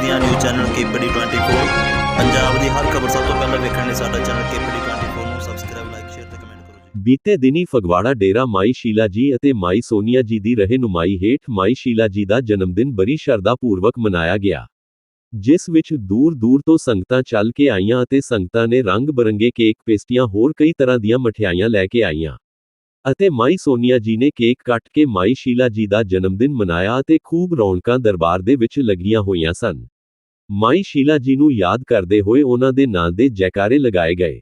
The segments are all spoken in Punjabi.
ਪੰਜਾਬ ਦੀਆਂ ਨਿਊਜ਼ ਚੈਨਲ ਕੇਪੀਡੀ 24 ਪੰਜਾਬ ਦੀ ਹਰ ਖਬਰ ਸਭ ਤੋਂ ਪਹਿਲਾਂ ਵੇਖਣ ਲਈ ਸਾਡਾ ਚੈਨਲ ਕੇਪੀਡੀ 24 ਨੂੰ ਸਬਸਕ੍ਰਾਈਬ ਲਾਈਕ ਸ਼ੇਅਰ ਤੇ ਕਮੈਂਟ ਕਰੋ ਜੀ। ਬੀਤੇ ਦਿਨੀ ਫਗਵਾੜਾ ਡੇਰਾ ਮਾਈ ਸ਼ੀਲਾ ਜੀ ਅਤੇ ਮਾਈ ਸੋਨੀਆ ਜੀ ਦੀ ਰਹਿਨੁਮਾਈ ਹੇਠ ਮਾਈ ਸ਼ੀਲਾ ਜੀ ਦਾ ਜਨਮਦਿਨ ਬੜੀ ਸ਼ਰਧਾ ਪੂਰਵਕ ਮਨਾਇਆ ਗਿਆ। ਜਿਸ ਵਿੱਚ ਦੂਰ ਦੂਰ ਤੋਂ ਸੰਗਤਾਂ ਚੱਲ ਕੇ ਆਈਆਂ ਅਤੇ ਸੰਗਤਾਂ ਨੇ ਰੰਗ ਬਰੰਗੇ ਕੇਕ ਪੇਸਟੀਆਂ ਹੋਰ ਕਈ ਤਰ੍ਹਾਂ ਦੀਆਂ ਮਠਿਆਈਆਂ ਲੈ ਕੇ ਆਈਆਂ। ਅਤੇ ਮਾਈ ਸੋਨੀਆ ਜੀ ਨੇ ਕੇਕ ਕੱਟ ਕੇ ਮਾਈ ਸ਼ੀਲਾ ਜੀ ਦਾ ਜਨਮ ਦਿਨ ਮਨਾਇਆ ਅਤੇ ਖੂਬ ਰੌਣਕਾਂ ਦਰਬਾਰ ਦੇ ਵਿੱਚ ਲੱਗੀਆਂ ਹੋਈਆਂ ਸਨ। ਮਾਈ ਸ਼ੀਲਾ ਜੀ ਨੂੰ ਯਾਦ ਕਰਦੇ ਹੋਏ ਉਹਨਾਂ ਦੇ ਨਾਂ ਦੇ ਜੈਕਾਰੇ ਲਗਾਏ ਗਏ।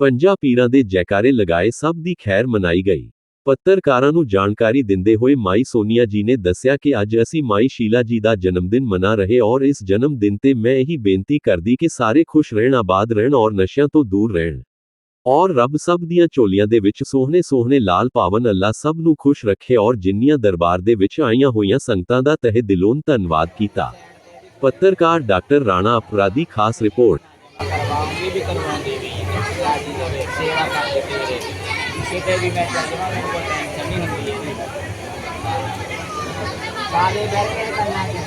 ਪੰਜਾਂ ਪੀਰਾਂ ਦੇ ਜੈਕਾਰੇ ਲਗਾਏ ਸਭ ਦੀ ਖੈਰ ਮਨਾਈ ਗਈ। ਪੱਤਰਕਾਰਾਂ ਨੂੰ ਜਾਣਕਾਰੀ ਦਿੰਦੇ ਹੋਏ ਮਾਈ ਸੋਨੀਆ ਜੀ ਨੇ ਦੱਸਿਆ ਕਿ ਅੱਜ ਅਸੀਂ ਮਾਈ ਸ਼ੀਲਾ ਜੀ ਦਾ ਜਨਮਦਿਨ ਮਨਾ ਰਹੇ ਔਰ ਇਸ ਜਨਮ ਦਿਨ ਤੇ ਮੈਂ ਇਹੀ ਬੇਨਤੀ ਕਰਦੀ ਕਿ ਸਾਰੇ ਖੁਸ਼ ਰਹਿਣ, ਆਬਾਦ ਰਹਿਣ ਔਰ ਨਸ਼ਿਆਂ ਤੋਂ ਦੂਰ ਰਹਿਣ। ਔਰ ਰੱਬ ਸਭ ਦੀਆਂ ਝੋਲੀਆਂ ਦੇ ਵਿੱਚ ਸੋਹਣੇ ਸੋਹਣੇ ਲਾਲ ਪਾਵਨ ਅੱਲਾ ਸਭ ਨੂੰ ਖੁਸ਼ ਰੱਖੇ ਔਰ ਜਿੰਨੀਆਂ ਦਰਬਾਰ ਦੇ ਵਿੱਚ ਆਈਆਂ ਹੋਈਆਂ ਸੰਗਤਾਂ ਦਾ ਤਹਿ ਦਿਲੋਂ ਧੰਨਵਾਦ ਕੀਤਾ। ਪੱਤਰਕਾਰ ਡਾਕਟਰ ਰਾਣਾ ਅਪਰਾਧੀ ਖਾਸ ਰਿਪੋਰਟ। ਕਰਵਾਉਂਗੀ ਵੀ ਕਰਵਾਉਂਦੀ ਵੀ ਰਾਜੀ ਦੇ ਸੇਵਾ ਕਰਦੇ ਤੇਰੇ ਕਿਤੇ ਵੀ ਮੈਂ ਚੱਲ ਜਾਵਾਂ ਮੈਨੂੰ ਕੋਈ ਟੈਨਸ਼ਨ ਨਹੀਂ ਹੁੰਦੀ ਇਹਦੀ ਸਾਰੇ ਬੈਠ ਕੇ ਕਰਨਾ ਹੈ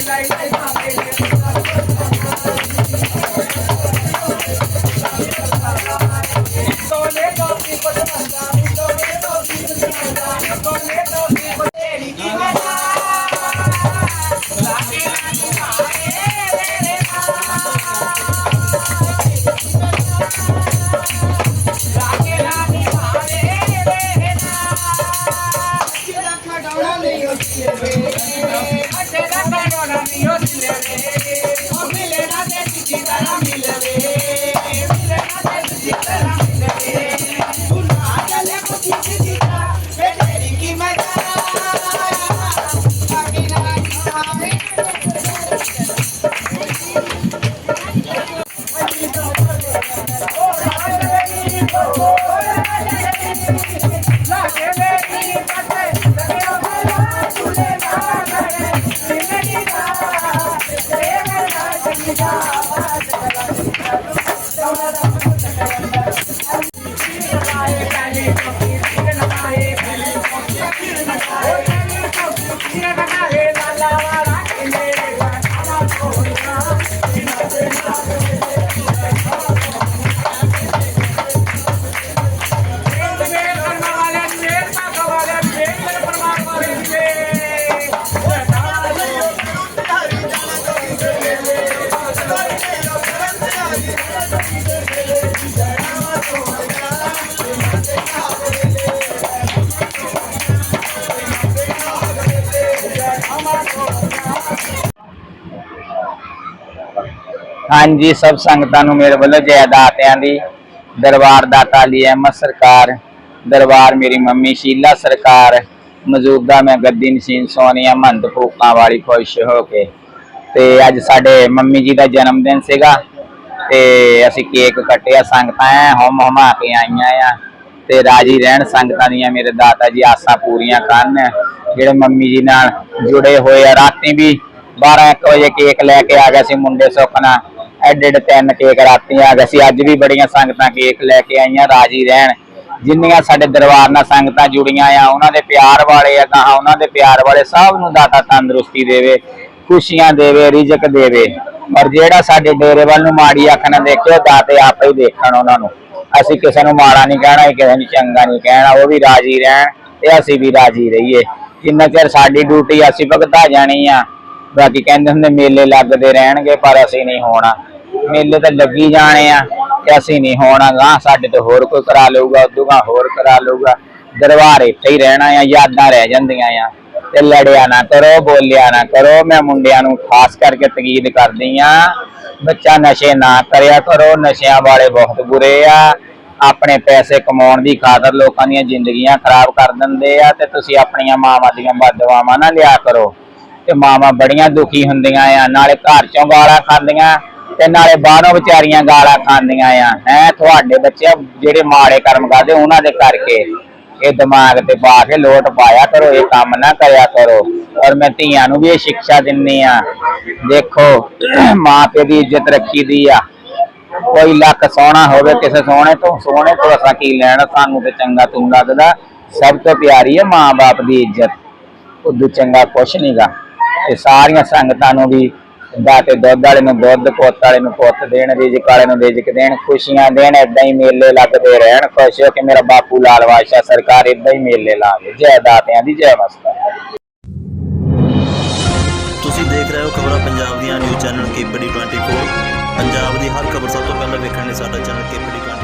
lai, lai, lai. ਹਾਂਜੀ, ਸਭ ਸੰਗਤਾਂ ਨੂੰ ਮੇਰੇ ਵੱਲੋਂ ਜੈ ਦਾਤਿਆਂ ਦੀ, ਦਰਬਾਰ ਦਾਤਾ ਲਈ ਅਹਿਮਦ ਸਰਕਾਰ, ਦਰਬਾਰ ਮੇਰੀ ਮੰਮੀ ਸ਼ੀਲਾ ਸਰਕਾਰ, ਮੌਜੂਦਾ ਮੈਂ ਗੱਦੀ ਨਸੀਨ ਸੋਨੀਆ ਮੰਦ ਫੂਕਾਂ ਵਾਲੀ ਖੁਸ਼ ਹੋ ਕੇ। ਤੇ ਅੱਜ ਸਾਡੇ ਮੰਮੀ ਜੀ ਦਾ ਜਨਮ ਦਿਨ ਸੀਗਾ। ਤੇ ਅਸੀਂ ਕੇਕ ਕੱਟਿਆ, ਸੰਗਤਾਂ ਹਮ ਹਮਾ ਕੇ ਆਈਆਂ ਆ। ਤੇ ਰਾਜੀ ਰਹਿਣ ਸੰਗਤਾਂ ਦੀਆਂ ਮੇਰੇ ਦਾਤਾ ਜੀ ਆਸਾਂ ਪੂਰੀਆਂ ਕਰਨ, ਜਿਹੜੇ ਮੰਮੀ ਜੀ ਨਾਲ ਜੁੜੇ ਹੋਏ ਆ। ਰਾਤੀ ਵੀ 12 1 ਵਜੇ ਕੇਕ ਲੈ ਕੇ ਆ ਗਏ ਸੀ ਮੁੰਡੇ ਸੁਖਨਾ ਐਡੇ ਐਡੇ ਤਿੰਨ ਕੇਕ ਰਾਤੀ ਆ ਗਏ ਸੀ। ਅੱਜ ਵੀ ਬੜੀਆਂ ਸੰਗਤਾਂ ਕੇਕ ਲੈ ਕੇ ਆਈਆਂ ਰਾਜੀ ਰਹਿਣ। ਜਿੰਨੀਆਂ ਸਾਡੇ ਦਰਬਾਰ ਨਾਲ ਸੰਗਤਾਂ ਜੁੜੀਆਂ ਆ, ਉਹਨਾਂ ਦੇ ਪਿਆਰ ਵਾਲੇ ਆ ਤਾਂ ਉਹਨਾਂ ਦੇ ਪਿਆਰ ਵਾਲੇ ਸਭ ਨੂੰ ਦਾਤਾ ਤੰਦਰੁਸਤੀ ਦੇਵੇ। ਖੁਸ਼ੀਆਂ ਦੇਵੇ, ਰਿਜ਼ਕ ਦੇਵੇ। ਔਰ ਜਿਹੜਾ ਸਾਡੇ ਡੇਰੇ ਵੱਲ ਨੂੰ ਮਾੜੀ ਅੱਖ ਨਾਲ ਦੇਖਿਓ ਦਾਤੇ ਆਪੇ ਹੀ ਦੇਖਣ ਉਹਨਾਂ ਨੂੰ। ਅਸੀਂ ਕਿਸੇ ਨੂੰ ਮਾੜਾ ਨਹੀਂ ਕਹਿਣਾ, ਕਿਸੇ ਨੂੰ ਚੰਗਾ ਨਹੀਂ ਕਹਿਣਾ, ਉਹ ਵੀ ਰਾਜੀ ਰਹਿਣ ਤੇ ਅਸੀਂ ਵੀ ਰਾਜੀ ਰਹੀਏ। ਜਿੰਨਾ ਚਿਰ ਸਾਡੀ ਡਿਊਟੀ ਅਸੀਂ ਭਗਤਾ ਜਾਣੀ ਆ, ਬਾਕੀ ਕਹਿੰਦੇ ਹੁੰਦੇ ਮੇਲੇ ਲੱਗਦੇ ਰਹਿਣਗੇ, ਪਰ ਅਸੀਂ ਨਹੀਂ ਹੋਣਾ। ਮੇਲੇ ਤਾਂ ਲੱਗੀ ਜਾਣੇ ਆ ਤੇ ਅਸੀਂ ਨਹੀਂ ਹੋਣਾ ਗਾ ਸਾਡੇ ਤੋਂ ਹੋਰ ਕੋਈ ਕਰਾ ਲਊਗਾ, ਉਦੋਂ ਹੋਰ ਕਰਾ ਲਊਗਾ। ਦਰਬਾਰ ਇੱਥੇ ਹੀ ਰਹਿਣਾ ਆ, ਯਾਦਾਂ ਰਹਿ ਜਾਂਦੀਆਂ ਆ। ਤੇ ਲੜਿਆ ਨਾ ਕਰੋ, ਬੋਲਿਆ ਨਾ ਕਰੋ। ਮੈਂ ਮੁੰਡਿਆਂ ਨੂੰ ਖਾਸ ਕਰਕੇ ਤਕੀਦ ਕਰਦੀ ਆ ਬੱਚਾ ਨਸ਼ੇ ਨਾ ਕਰਿਆ ਕਰੋ। ਨਸ਼ਿਆਂ ਵਾਲੇ ਬਹੁਤ ਬੁਰੇ ਆ। ਆਪਣੇ ਪੈਸੇ ਕਮਾਉਣ ਦੀ ਖਾਤਰ ਲੋਕਾਂ ਦੀਆਂ ਜ਼ਿੰਦਗੀਆਂ ਖਰਾਬ ਕਰ ਦਿੰਦੇ ਆ ਤੇ ਤੁਸੀਂ ਆਪਣੀਆਂ ਮਾਵਾਂ ਦੀਆਂ ਬਦਦੁਆਵਾਂ ਨਾ ਲਿਆ ਕਰੋ। ਤੇ ਮਾਵਾਂ ਬੜੀਆਂ ਦੁਖੀ ਹੁੰਦੀਆਂ ਆ। ਨਾਲੇ ਘਰ ਚੋਂ ਗਾਲਾਂ ਖਾਂਦੀਆਂ ਤੇ ਨਾਲੇ ਬਾਹਰੋਂ ਵਿਚਾਰੀਆਂ ਗਾਲਾਂ ਖਾਂਦੀਆਂ ਆ। ਹੈ, ਤੁਹਾਡੇ ਬੱਚੇ ਜਿਹੜੇ ਮਾੜੇ ਕਰਮ ਕਰਦੇ ਉਹਨਾਂ ਦੇ ਕਰਕੇ। ਇਹ ਦਿਮਾਗ ਤੇ ਪਾ ਕੇ ਲੋਟ ਪਾਇਆ ਕਰੋ, ਇਹ ਕੰਮ ਨਾ ਕਰਿਆ ਕਰੋ। ਔਰ ਮੈਂ ਧੀਆਂ ਨੂੰ ਵੀ ਇਹ ਸਿੱਖਿਆ ਦਿੰਨੀ ਆ। ਦੇਖੋ ਮਾਂ ਪਿਓ ਦੀ ਇੱਜ਼ਤ ਰੱਖੀ ਦੀ ਆ। ਕੋਈ ਲੱਖ ਸੋਹਣਾ ਹੋਵੇ ਕਿਸੇ ਸੋਹਣੇ ਤੋਂ ਸੋਹਣੇ ਤੋਂ ਅਸਾਂ ਕੀ ਲੈਣਾ, ਸਾਨੂੰ ਤੇ ਚੰਗਾ ਤੂੰ ਲੱਗਦਾ। ਸਭ ਤੋਂ ਪਿਆਰੀ ਹੈ ਮਾਂ-ਬਾਪ ਦੀ ਇੱਜ਼ਤ। ਉਦੋਂ ਚੰਗਾ ਕੁਛ ਨਹੀਂਗਾ ਤੇ ਸਾਰੀਆਂ ਸੰਗਤਾਂ ਨੂੰ ਵੀ ਦਾ ਤੇ ਦੁੱਧ ਵਾਲੇ ਨੂੰ ਦੁੱਧ, ਪੁੱਤ ਵਾਲੇ ਨੂੰ ਪੁੱਤ ਦੇਣ ਰਿਜਕ ਵਾਲੇ ਨੂੰ ਰਿਜਕ ਦੇਣ, ਖੁਸ਼ੀਆਂ ਦੇਣ, ਏਦਾਂ ਹੀ ਮੇਲੇ ਲੱਗਦੇ ਰਹਿਣ, ਖੁਸ਼ ਹੋ ਕੇ ਮੇਰਾ ਬਾਪੂ ਲਾਲ ਬਾਦਸ਼ਾਹ ਸਰਕਾਰ ਏਦਾਂ ਹੀ ਮੇਲੇ ਲਾਵੇ। ਜੈ ਦਾਤਿਆਂ ਦੀ ਜੈ ਮਸਤਾਂ। ਤੁਸੀਂ ਦੇਖ ਰਹੇ ਹੋ ਖਬਰਾਂ ਪੰਜਾਬ ਦੀਆਂ, ਨਿਊਜ਼ ਚੈਨਲ ਕੇਪੀਡੀ 24 ਪੰਜਾਬ ਦੀ ਹਰ ਖਬਰ ਸਭ ਤੋਂ ਪਹਿਲਾਂ ਵੇਖਣ ਲਈ ਸਾਡਾ ਚੈਨਲ ਕੇਪੀਡੀ 24